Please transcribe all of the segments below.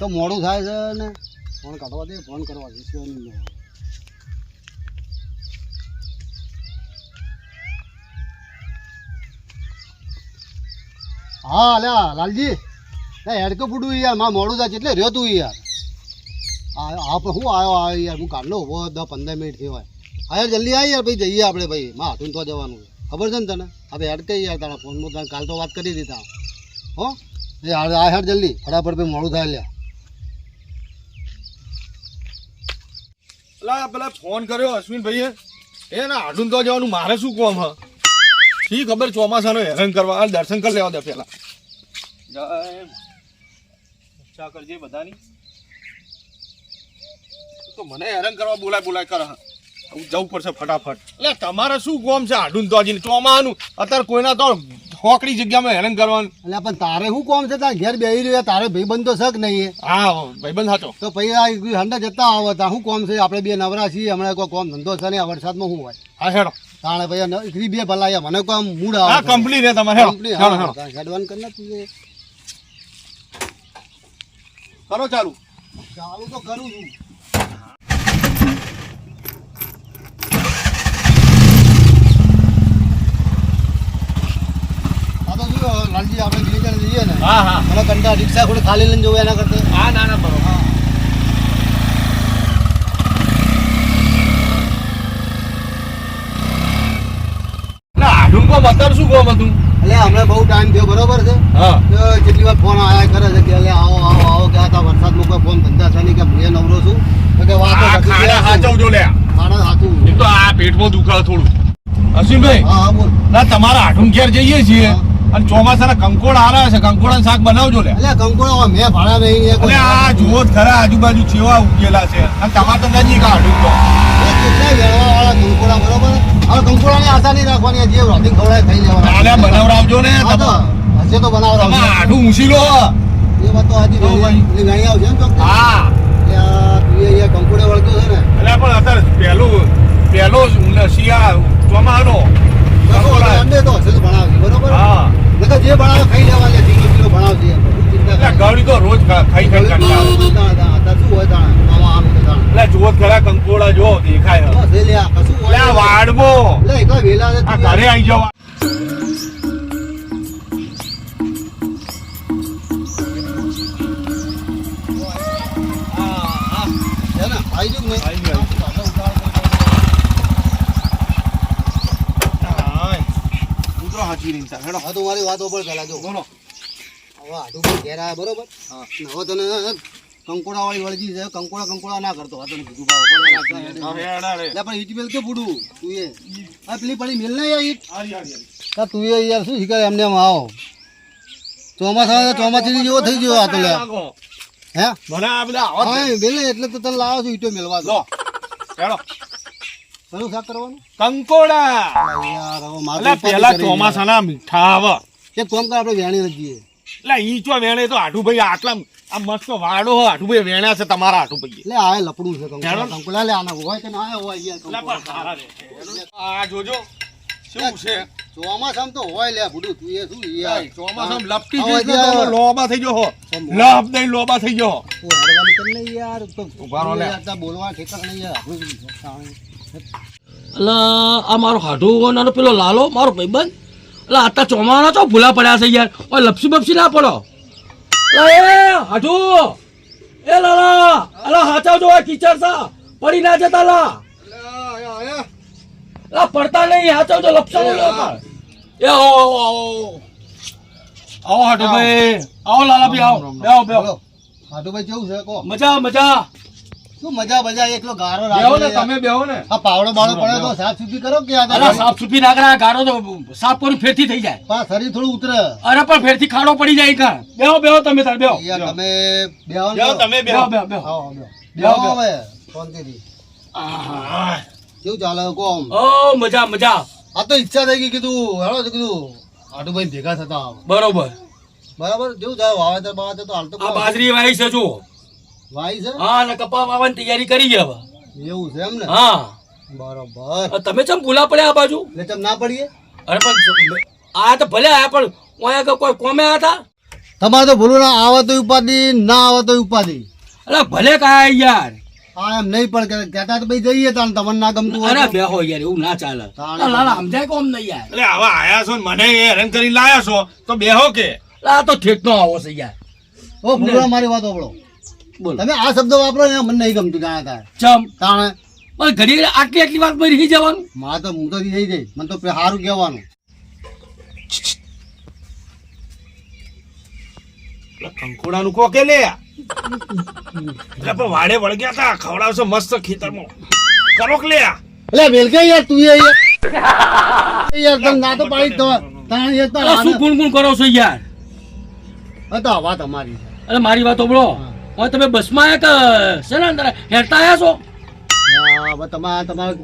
તો મોડું થાય છે ને? ફોન કાઢવા દે, ફોન કરવા દે હા અલ્યા લાલજી. હેડકો ફૂટું યાર, મારે મોડું થાય છે એટલે રહ્યો તું યાર. આ શું હું આવ્યો, આ યાર, હું કાઢલો ઊભો દસ પંદર મિનિટ થયો હોય. હા જલ્દી આવી યાર ભાઈ જઈએ આપણે, ભાઈ. માં હાથું તો જવાનું. ખબર છે ને તને? હવે હેડ કઈ યાર તારા ફોનમાં કાલ તો વાત કરી દીધા હો? એ આ આ હેડ જલ્દી. ફટાફટ ભાઈ મોડું થાય લ્યા પેલા પેલા ફોન કર્યો અશ્વિનભાઈએ. એ ના આડું તો જવાનું મારે શું કોમ હા? શી ખબર ચોમાસાનો હેરાન કરવા? આ દર્શન કરી લેવા દે પેલા. ઈચ્છા કરજે બધાની. તો મને હેરાન કરવા બોલાય બોલાય કર હ. જવું પડશે ફટાફટ. એટલે તમારે શું કોમ છે આડું તો ચોમાનું. અત્યારે કોઈના તો હોકડી જગ્યામાં હેરાન કરવાનું. એટલે પણ તારે શું કોમ છે? તારે ઘેર બેહી રહ્યો તારે ભાઈબંધ તો શક નહીં હા ભાઈબંધ હતો. તો પછી આ હંડા જતા આવો તા શું કોમ છે? આપણે બે નવરા છીએ હમણાં કોઈ કોમ ધંધો છે ને આ વરસાદમાં શું હોય? હા હેડો. તાણે ભાઈ એકરી બે ભલાયા મને કોઈ આમ મૂડ હા આવે કંપની રે તમારે કંપની હેડવાન હેડો હા, હેડો. હા, હેડવાનું કર ને તું કરો ચાલુ. ચાલુ તો કરું છું આ તો શું લાલજી આપણે બે જઈએ ને. હા હા. મને કંટા રિક્ષા થોડી ખાલી લઈને જવું એના કરતા. હા ના ના બરોબર. ના આડું કો બતાવ શું કોમ હતું એટલે હમણાં બહુ ટાઈમ થયો બરોબર છે? હા. તો વાર ફોન આયા કરે છે કે આવો આવો આવો કે આ વરસાદ વરસાદમાં ફોન ધંધા છે નહીં કે એ નવરો છું. કે વાત લે. ખાડા. એક તો આ પેટમાં દુખાવે થોડું. અશ્વિનભાઈ હા બોલ. ના તમારા આઠું ઘેર જઈએ છીએ. અને ચોમાસાના કંકોડ હારા છે. કંકોડા શાક બનાવજો લે એટલે કંકોડા મેં ભાડા નહીં એ અને આ જુઓ ખરા આજુબાજુ ચેવા ઉગેલા છે. અને ટમાટર નજીક આડું તો. કેટલા વેળવાવાળા કંકોડા બરોબર? હવે કંકોડાની આશા નહીં રાખવાની જે રોટિંગ ખવડાય ખાઈ લેવાના. આલે બનાવરાવજો ને હશે તો બનાવડાવજો. તમારે આઠું ઊંચીલો એ વાત તો હજી ભાઈ. વેણી આવશે ને તો હા. એટલે અહીંયા કંકોડે વળગ્યો છે ને. એટલે પણ અત્યારે પહેલું પહેલો શિયા ચોમાનો કંકોડા તો હશે ભણાવશે બરોબર હા નકર જે ભણાવે ખાઈ લેવાના કિલો કિલો ભણાવશે ચિંતા એટલે તો રોજ ખાઈ ખાઈ તાણ શું હોય? આમાં. જુઓ ખરા કંકોડા જો દેખાય છે. લે કશું હોય આ વાડમો વેલા આ ઘરે આવી જવા? આઈ કે નહીં? આઈ ગયું, આઈ પાછો ઉતાવળ કરતો. હેડો. તું મારી વાતો ઉપર પહેલા જો. બોલો. હવે ઘેર આવ્યા બરોબર? હવે તને કંકોડા વાળી વળગી છે કંકોડા કંકોડા ના કરતો કીધું પણ ઈટ બેલ કે તું એ. આ પેલી પડી મેલ ના યાર ઈટ. તા એ યાર શું શીખે એમને એમ આવો. ચોમાસા ચોમાસી જેવો થઈ ગયો આ તો હે? મને આ બધા એટલે તો તને લાવો છું ઈટો મેળવા દો. લો. શરૂ શાક કરવાનું? કંકોડા. પેલા ચોમાસાના મીઠા આવે. એક કામ કર આપણે વેણી એટલે ઈ ચો વેણે તો આઠુભાઈ આટલા આ મસ્ત વાડો હો આઠુભાઈ છે તમારા આઠુભાઈ એટલે આ લપડું છે કંકોડા લે આના હોય કે ના હોય યાર એટલે પણ કંકોડા. સારા રે. આ જોજો શું છે? ચોમાસામાં તો હોય લે બુડું તું એ શું યાર? ચોમાસામાં લપટી જ્યાં- લોબા થઈ ગયો હો લપ દઈ લોબા થઈ ગયો કર યાર તો લે. બોલવા ઠેકાણ નહીં યાર. એટલે આ મારો હાડું અને પેલો લાલો મારો ભાઈબંધ. એટલે આટલા ચોમાના તો ભૂલા પડ્યા છે યાર. ઓય લપસી બપસી ના પડો. એ હાડુ એ લાલા અલા હાચા જો આ કીચડ સા પડી ના જતા લા લા પડતા નહીં હાચા જો લપસા લો એ આવો આવો આવો આવો. હાડુભાઈ આવો લાલા ભાઈ આવો. બેહો બેહો. બોલો ભાઈ કેવું છે? કો મજા મજા. શું મજા મજા એકલો ગારો રાખો ને તમે બેહો ને. આ પાવડો બાવડો પડે તો સાફ સુફી કરો કે આ સાફ સુફી ના કરા ગાડો તો સાફ કરી ફેરથી થઈ જાય. પા શરીર થોડું ઉતરે. અરે પણ ફેરથી ખાડો પડી જાય કાં. બેહો બેહો તમે તાર બેહો. તમે બેહો બેહો તમે બેહો. બેહો બેહો બેહો. આવો, બેહો. બેહો, બેહો બેહો. હવે શાંતિથી. આહ. કેવું ચાલે કો ઓ મજા મજા. આ તો ઈચ્છા થઈ ગઈ કીધું હેડો તો કીધું હાટુભાઈ ભેગા થતા બરોબર. બરાબર? જેવું ચાલે? વાવેતર બાવેતર તો હાલ તો બાજરી વાવી છે જો વાઈ છે? હા અને કપા વાવવાની તૈયારી કરી છે હવે. એવું છે એમ ને હા. બરોબર. તમે ચમ ભૂલા પડ્યા આ બાજુ? એટલે ચમ ના પડીએ? અરે પણ આ તો ભલે આયા પણ ઓયા કે કોઈ કોમે આયા હતા? તમારે તો ભૂલું ના આવે તો ઉપાધિ ના આવે તો ઉપાધિ. અરે ભલે કાય યાર. આ એમ નહીં પણ કે કહેતા તો ભાઈ જઈએ તાણ તમને ના ગમતું હોય અરે બેહો યાર એવું ના ચાલે. લાલા સમજાય કોમ નહીં યાર. એટલે આવા આયા છો ને મને હેરાન કરી લાયા છો તો બેહો કે. આ તો ઠેકનો આવો છે યાર. ઓ ભૂલું મારી વાત સાંભળો બોલ. તમે આ શબ્દ વાપરો ને મને નહીં ગમતું જાણે ચમ. તાણે. પણ ઘડી આટલી આટલી વાત પર રહી જવાનું? મારે તો હું તો રહી જઈ મને તો સારું કહેવાનું. કંકોડાનું કો કે લે પણ વાડે વળગ્યા તા. ખવડાવશો મસ્ત ખેતરમાં. કરો કે લે એટલે વેલકે યાર તું યાર. યાર ના તો પાડી તો દવા. યાર શું ગુણ ગુણ કરો છો યાર? આ તો વાત અમારી અરે મારી વાત સાંભળો હવે તમે બસમાં આવ્યા કે શેના અંદર હેરતા આવ્યા છો? હવે તમારે તમારે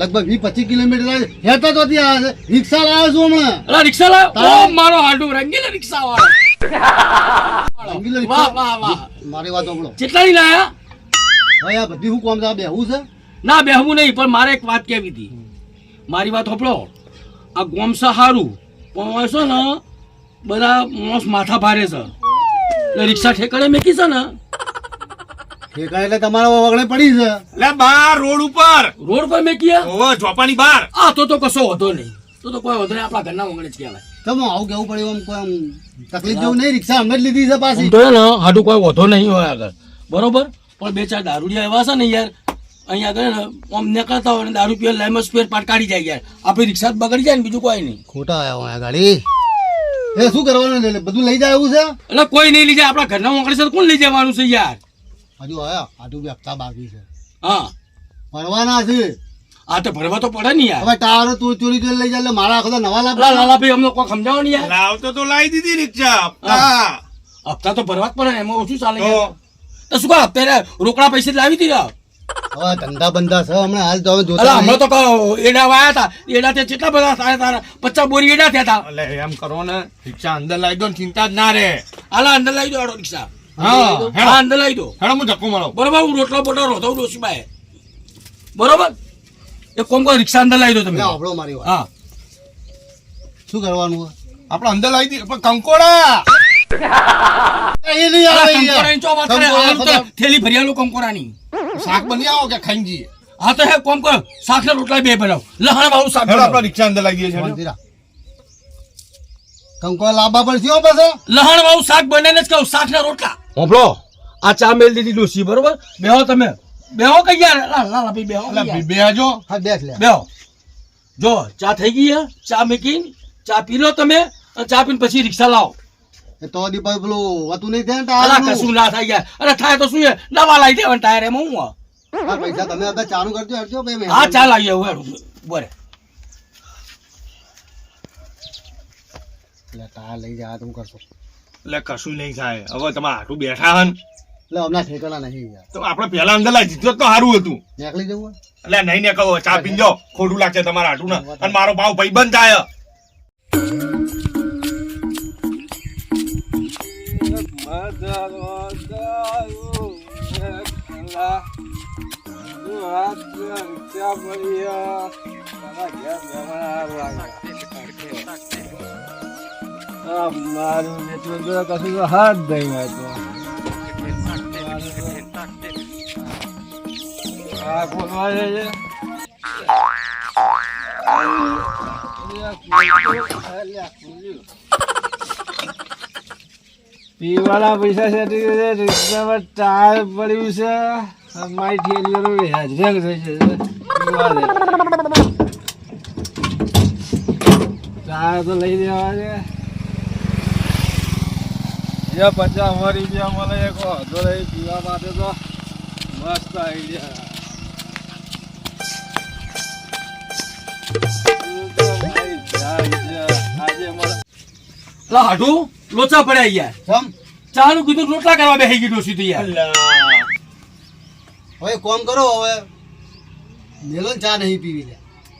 લગભગ વીસ પચીસ કિલોમીટર હેરતા તો ત્યાં રિક્ષા લાવ્યો છું હમણાં. અલા રિક્ષા લાવ? ઓ મારો હાડુ રંગીલો રિક્ષા વાળો રંગીલો વાહ વાહ વાહ. મારી વાત સાંભળો. કેટલાની લાયા? હવે આ બધી હું કોમ બેહવું છે? ના બેહવું નહીં પણ મારે એક વાત કહેવી હતી. મારી વાત સાંભળો. આ ગોમસા હારું. પણ છે ને બધા માણસ માથા ભારે છે. એટલે રિક્ષા ઠેકાણે મેકી છે ને ઠેકાણે એટલે તમારા વગણે પડી છે. એટલે બાર રોડ ઉપર. રોડ પર મેં કિયા? ઓ ચોપાની બાર આ તો તો કશો વધો નહીં. તો તો કોઈ વધો નહીં આપણા ઘરના વગણે જ કહેવાય. તમે આવું કેવું પડ્યું આમ કોઈ આમ તકલીફ જેવું નહીં રિક્ષા અમે જ લીધી છે પાછી. તો ને હાડું કોઈ વધો નહીં હોય આગળ. બરોબર? પણ બે ચાર દારૂડિયા એવા છે ને યાર અહીંયા આગળ ને આમ નીકળતા હોય ને દારૂ પીએ લાઈમાં સ્પેર પાટ કાઢી જાય યાર. આપણી રિક્ષા બગડી જાય ને બીજું કોઈ નહીં. ખોટા આવ્યા હોય ગાડી. એ શું કરવાનું એટલે બધું લઈ જાય એવું છે? એટલે કોઈ નહીં લઈ જાય આપણા ઘરના મોકલી છે તો કોણ લઈ જવાનું છે યાર? હજુ આયા? આજુ બી હપ્તા બાકી છે. હા. ભરવાના છે. આ તો ભરવા તો પડે ને યાર. હવે ટાવર ચોરી ચોરી કરીને લઈ જાય એટલે મારા આખો નવા લાભ લાલા ભાઈ અમને કોઈ સમજાવો ને યાર. લાવ તો લાવી દીધી રિક્ષા હપ્તા. હપ્તા તો ભરવા જ પડે ને એમાં ઓછું ચાલે તો? શું કહો અત્યારે રોકડા પૈસા લાવી દીધા? હવે ધંધા બંધા છે હમણાં હાલ તો હવે અલા જોતા હમણાં તો કહો એડા વાયા હતા. એડા તે કેટલા બધા સારા તારા પચાસ બોરી એડા થયા હતા. એટલે એમ કરો ને રિક્ષા અંદર લાવી દો ને ચિંતા જ ના રે. આલા અંદર લાવી દો આડો રિક્ષા. હા હા અંદર લાવી દો. હેડો હું ધક્કો મારો. બરોબર હું રોટલો બોટલો રોતો ડોસીબાઈ બરોબર? એ કોમ રિક્ષા અંદર લાવી દો તમે. આપણો મારી વાત. હા. શું કરવાનું આપણે અંદર પણ કંકોડા! થેલી ભરી આલુ કંકોરાની શાક બની આવો કે ખાઈ હા તો હે કોમ કરો. શાકના રોટલા બે બનાવ. લહણ વાળું શાક આપણે રિક્ષા અંદર લાગી છે કંકો કંકોરા લાંબા પડશે થયો પાછા. લહણ વાળું શાક બને જ કહું શાકના રોટલા. હોપલો આ ચા મેલ દીધી ડોસી બરોબર? બેહો તમે. બેહો કઈ યાર? લા લા લા, બેહો બેહજો. હા બેસ લે. બેહો. જો ચા થઈ ગઈ હે ચા મેકીન ચા પી લો તમે અને ચા પીને પછી રિક્ષા લાવો. એ તો દી પછી પેલું હતું નહીં થાય અલા કશું ના થાય યાર. અરે થાય તો શું નવા લાવી દેવાના ટાયર એમાં હું આ? હા, પૈસા તમે અત્યારે ચાલુ કરજો હેડજો ભાઈ મેં. હા ચા લાવી આવું હેડું. બોરે. એટલે ટાયર લઈ જાય તું કરશો. એટલે કશું નહીં થાય. હવે તમે આટલું બેઠા હન. એટલે હમણાં ઠેકાણા નહીં યાર તો આપણે પહેલા અંદર લાવી દીધું તો સારું હતું. નીકળી જવું એટલે નહીં ને કહો ચા પીજો ખોટું લાગશે તમારે આટું ના અને મારો ભાવ ભાઈ બંધ થાય મારું તો કશું તો હાથ દઈ તો આ ખોલવા છે પીવાના પૈસા છે રિક્ષામાં ટાયર પડ્યું છે. મારી ઠેલીઓનું હેજરેંગ થઈ છે. ટાયર તો લઈ દેવા છે. એ પચાસ રૂપિયા મળે એક વાંધો નહીં પીવા માટે તો મસ્ત આઈડિયા હાડું લોચા પડ્યા યાર. સમ ચા નું કીધું રોટલા કરવા બેસી ડોસી તો યાર. હવે કોમ કરો હવે મેલો ને ચા નહીં પીવી લે.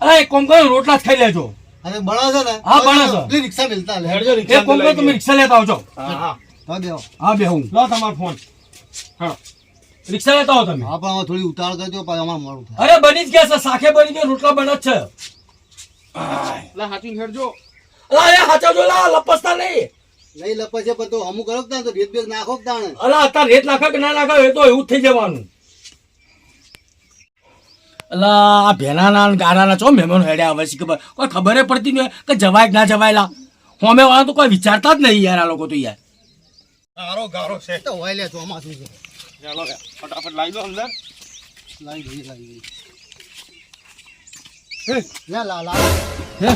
અરે કોમ કરો રોટલા જ ખાઈ લેજો. અને બળો છે ને. હા, બળો છે. રિક્ષા મિલતા લે. રિક્ષા કોમ કરો તમે રિક્ષા લેતા આવજો. હા હા. હા બેહો. હા બે હું લો તમારો ફોન હા. રિક્ષા લેતા આવો તમે. હા પણ થોડી ઉતાળ કરજો પછી અમારે મોડું થાય. અરે બની જ ગયા છે. સાખે બની ગયો રોટલા બને જ છે. એટલે હાચું ખેડજો અલા એ હાચવજો. લા લપસતા નહીં. નહીં લપસે પણ તો અમુક કરો તો રેત બેત નાખો તાણે? અલા અત્યારે રેત નાખે કે ના નાખો એ તો એવું થઈ જવાનું. અલા આ ભેનાના ને ગારાના ચો મહેમાનો હેડ્યા આવે છે ખબર? કોઈ ખબર પડતી નહીં કે જવાય કે ના જવાયલા? હોમે વાળા તો કોઈ વિચારતા જ નહીં યાર આ લોકો તો યાર. ગારો ગારો છે. તો હોય લે ચોમાસું છે. ચાલો ફટાફટ લાવી દો અંદર. લાવી દઈએ લાવી દઈએ. લે લા લા. હે.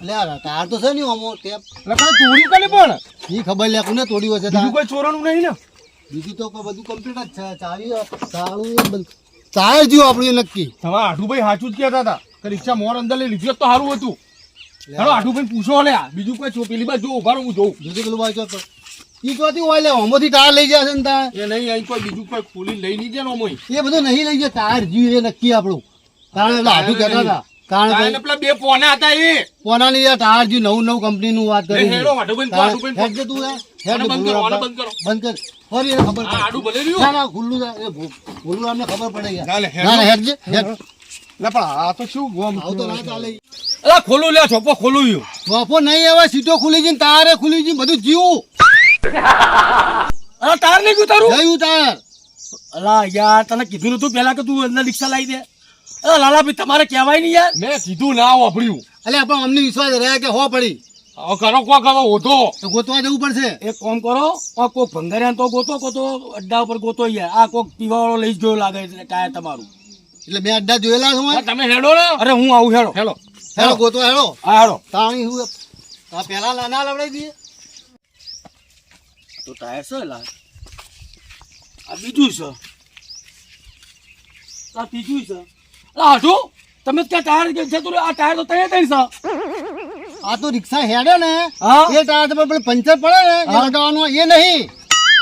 લે આ તાર તો છે ને અમો ટેપ. લે પણ ચોરી પણ. ઈ ખબર લે કોને તોડી હશે બીજું તાર. કોઈ ચોરાનું નહીં ને? બીજું તો બધું કમ્પ્લીટ જ છે. ચાવી સારું બંધ. ચાય જ્યું આપણું નક્કી. તમારા આઠુભાઈ સાચું જ કહેતા હતા કે રિક્ષા મોર અંદર લઈ લીધી તો સારું હતું. હેલો આઠુભાઈ પૂછો લે આ. બીજું કોઈ પેલી બાજુ ઊભા રહો, હું જોઉં. બીજું પેલું બાજુ તો હોય લે અમોથી ટાયર લઈ જશે ને તાર એ નહીં અહીં કોઈ બીજું કોઈ ખોલી લઈ નહીં જાય ઓમોય. એ બધું નહીં લઈ જાય ટાયર જ્યું એ નક્કી આપણું. કારણ એટલે આટલું કહેતા હતા. કારણ કે બે પોના હતા એ. પોનાની યાર ટાયર જ્યું નવું નવું કંપનીનું વાત કરી. હેડો, આઠુભાઈ ને કહો, આઠુભાઈને કહો. હેડ તું હેડ બંધ કરો, બંધ કરો. બંધ કર. ફરી એને ખબર આડું ભલે રહ્યું. ના ના ખુલ્લું એ ભૂ- અમને ખબર પડે યાર. ના ના ના હેડ હેડ. લે પણ આ તો શું ગોમ આવું ના ચાલે. અલા ખોલું લે ચોપો ખોલું યુ બાપો નહીં હવે સીટો ખુલી જઈને તારે ખુલી જઈને બધું જીવું. અલા તાર નહીં ઉતારું? તારું ઉતાર. તાર અલા યાર તને કીધું નતું પેલા કે તું અંદર રિક્ષા લાવી દે. અલા લાલાભાઈ તમારે કહેવાય નહીં યાર. મેં કીધું ના વાપર્યું. અલે પણ અમને વિશ્વાસ રહ્યા કે હો પડી. કરો કો કરો ઓધો. ગોતવા જવું પડશે. એક કામ કરો આ કોક ભંગારિયા તો ગોતો ગોતો અડ્ડા ઉપર ગોતો યાર. આ કોક પીવા વાળો લઈ જ ગયો લાગે એટલે ટાયર તમારું. એટલે મેં અડ્ડા જોયેલા છું તમે હેડો ને. અરે હું આવું હેડો. હેલો હેલો ગોતો હેલો હા હેડો. તાણી હું પેલા ના લવડાવી દઈએ. તો ટાયર છે લા. આ બીજું છે. આ ત્રીજું છે. હાઠું તમે ત્યાં ટાયર છે રહ્યું? આ ટાયર તો તૈયાર થઈ છે. આ તો રિક્ષા હેડે ને એ ટાયર તો પેલું પંચર પડે ને લગાવવાનું એ નહીં.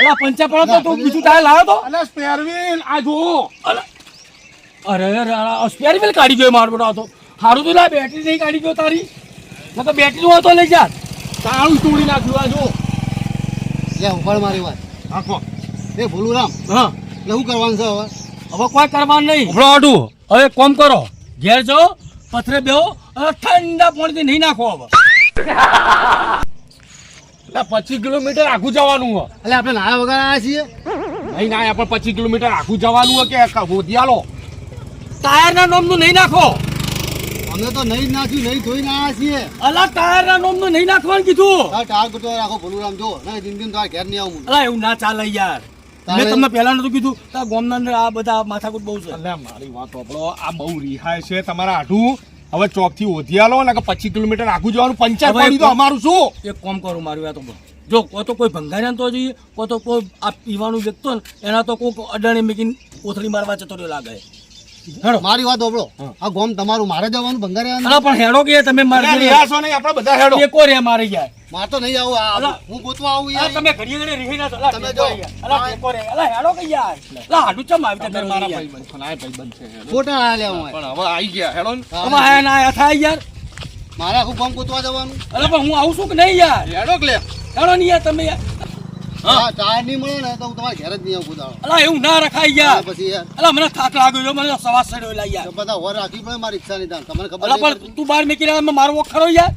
અલા પંચર પડે તો તું બીજું ટાયર લાવ્યો તો? અલા સ્પેર વ્હીલ આ જો અરે અરે સ્પેર વ્હીલ કાઢી ગયો મારો બેટો તો. સારું તો લા બેટરી નહીં કાઢી ગયો તારી. તો બેટરી હોય તો લઈ જા. તારું તોડી નાખ્યું આ જો લે ઉપાડ મારી વાત. આખો. એ ભૂલું રામ. હા. એટલે શું કરવાનું છે હવે? હવે કોઈ કરવાનું નહીં. ઉભરો આડું. હવે કોમ કરો. ઘેર જાઓ પથરે બેહો હવે ઠંડા પાણીથી નહીં નાખો હવે. એટલે પચીસ કિલોમીટર આખું જવાનું હોય. એટલે આપણે નાયા વગર આવ્યા છીએ? નહીં ના પણ પચીસ કિલોમીટર આખું જવાનું હોય કે હોદિયાલો ટાયરના નોમનું નહીં નાખો. અમે તો નહીં નાખ્યું નહીં ધોઈ ના આવ્યા છીએ. અલા ટાયરના નોમનું નહીં નાખવાનું કીધું. તાર ટાયર ગોતો રાખો ભૂલું રામ જો દિન દિન તાર ઘેર નહીં આવું અલા એવું ના ચાલે યાર. મેં તમને પહેલા નતું કીધું તાર ગોમના અંદર આ બધા માથાકૂટ બહુ છે. અલ્યા મારી વાત આપણો આ બહુ રિહાય છે તમારા આઠું હવે ચોકથી ઓધિયાલો ને કે પચીસ કિલોમીટર આખું જવાનું પંચાયત પાડી તો અમારું શું? એક કોમ કરું મારું આ તો જો કો તો કોઈ ભંગારિયા તો જોઈએ કો તો કોઈ આ પીવાનું વ્યક્તો ને એના તો કોઈ અડાણી મેકીને કોથળી મારવા જતો રહ્યો લાગે. હેડો. મારી વાત ઓબળો આ ગોમ તમારું મારે જવાનું ભંગારે અલા પણ હેડો કે તમે મારે રિહાશો નહીં આપણે બધા હેડો. એકો રે મારે યાર. મારે તો નહીં આવું હું ગોતવા આવું યાર. તમે ઘડી ઘડી રીહી ના તો તમે જો. અલા એકો રે અલા હેડો કે યાર. અલા હાડું ચમ આવી તમે મારા ભાઈ બન ભાઈબંધ ભાઈ બન છે ફોટા આ લેવા પણ હવે આવી ગયા હેડો તમે આયા ના આયા થાય યાર. મારે આખું ગોમ ગોતવા જવાનું. અલા પણ હું આવું છું કે નહીં યાર? હેડો કે લે. હેડો નહીં યાર તમે યાર. હા. ટાયર નહીં મળે ને તો હું તમારા ઘેર જ નહીં આવું. અલા એવું ના રખાય યાર. પછી યાર. અલા મને થાક લાગ્યો છે મને સવાસ ચડ્યો લા યાર. બધા વર રાખી પડે મારી રિક્ષા નહીં તમને ખબર અલા પણ તું બહાર મેકી રહ્યા મારો ખરો યાર.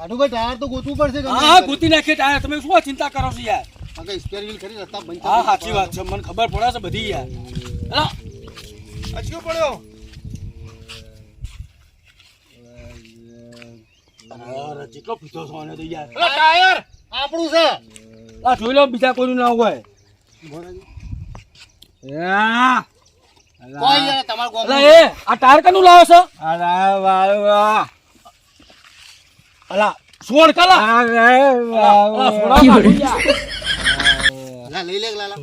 આટલું ભાઈ ટાયર તો ગોતવું પડશે હા ગોતી નાખીએ ટાયર. તમે શું ચિંતા કરો છો યાર? આ કઈ સ્પેર વ્હીલ ખરી રસ્તા બંધ હા સાચી વાત છે. મને ખબર પડે છે બધી યાર. હેલો. અચક્યો પડ્યો. અરે પીધો છો આને તો યાર. ટાયર. આપણું છે. આ જોઈ લો બીજા કોઈનું ના હોય. યા. કોઈ યાર તમારા ગોમ અલા એ આ ટાયર કનું લાવો છો? અરે વાહ અલા સોળ કલા અરે અલા વાહ સોળા કાઢો યાર. લા લઈ લે લાલા.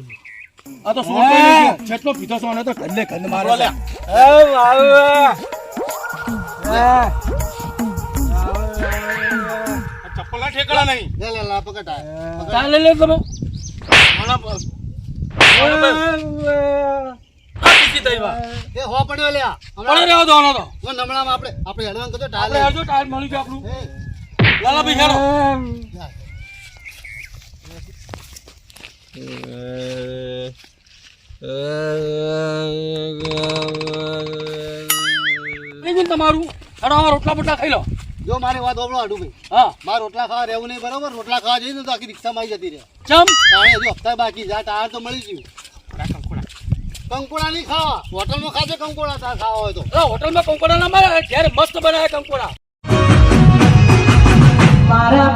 આ તો સોળ જેટલો પીધો છો આને તો ઘંડે ઘંડ મારે છે. આ ચપ્પલના ઠેકડા નહીં. લે લે લા પકડ. લે તમે મને. એ આપણે આપણે હેડવાન કરતો ટાયર હેડજો ટાયર મળી ગયો આપણું. એ, લાલા ભાઈ હેડો તમારું હેડો રોટલા બોટલા ખાઈ લો જો મારી વાત હોબળો હાડુભાઈ હા મારે રોટલા ખાવા રહેવું નહીં બરાબર રોટલા ખાવા જઈએ તો આખી રિક્ષામાં આવી જતી રહે ચમ તાણે હજુ બાકી જા ટાયર તો મળી ગયું કંકોડા નહીં ખાવા હોટલમાં ખાજે કંકોડા તાર હોય તો હોટલમાં કંકોડા ના મારે મસ્ત બનાવે કંકોડા મારા